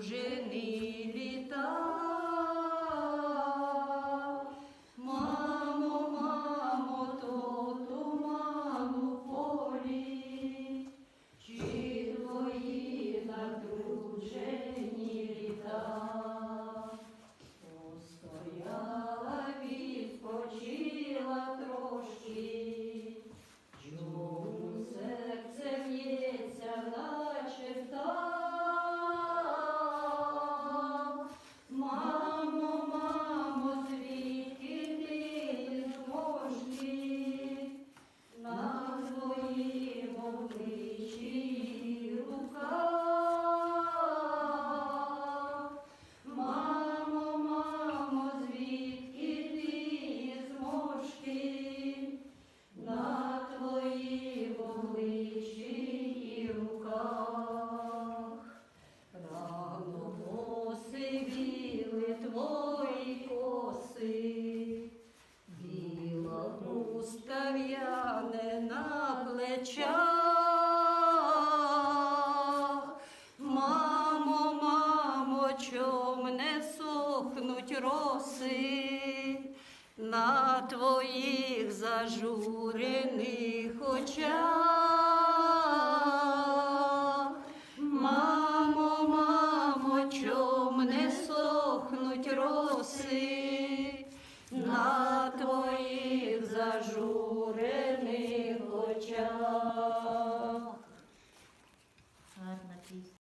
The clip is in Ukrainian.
Пружини літа. роси на твоїх зажурених очах. Мамо, мамо, чом не сохнуть роси на твоїх зажурених очах.